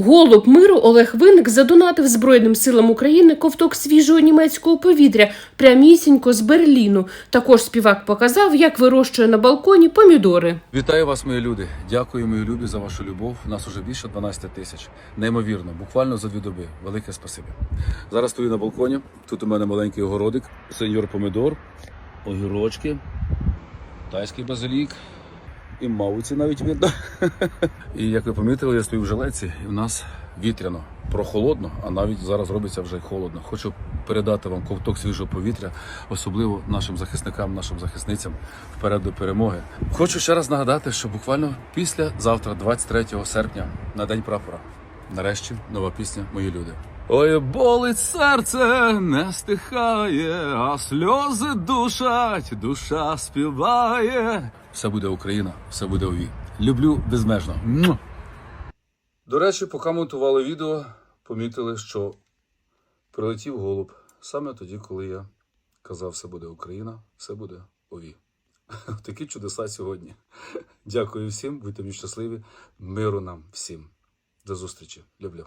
Голуб миру Олег Винник задонатив Збройним силам України ковток свіжого німецького повітря прямісінько з Берліну. Також співак показав, як вирощує на балконі помідори. Вітаю вас, мої люди. Дякую, мої любі, за вашу любов. У Нас уже більше 12 тисяч. Неймовірно, буквально за дві доби. Велике спасибі. Зараз стою на балконі. Тут у мене маленький огородик, сеньор помідор, огірочки, тайський базилік. І мауці навіть видно. І як ви помітили, я стою в жилеці, і в нас вітряно, прохолодно, а навіть зараз робиться вже холодно. Хочу передати вам ковток свіжого повітря, особливо нашим захисникам, нашим захисницям вперед до перемоги. Хочу ще раз нагадати, що буквально після завтра, 23 серпня, на день прапора, нарешті нова пісня Мої люди. Ой, болить серце не стихає, а сльози душать, душа співає. Все буде Україна, все буде ОВІ. Люблю безмежно. Му! До речі, поки монтували відео, помітили, що прилетів голуб саме тоді, коли я казав, все буде Україна, все буде ОВІ. Такі чудеса сьогодні. Дякую всім, будьте мені щасливі. Миру нам всім. До зустрічі. Люблю.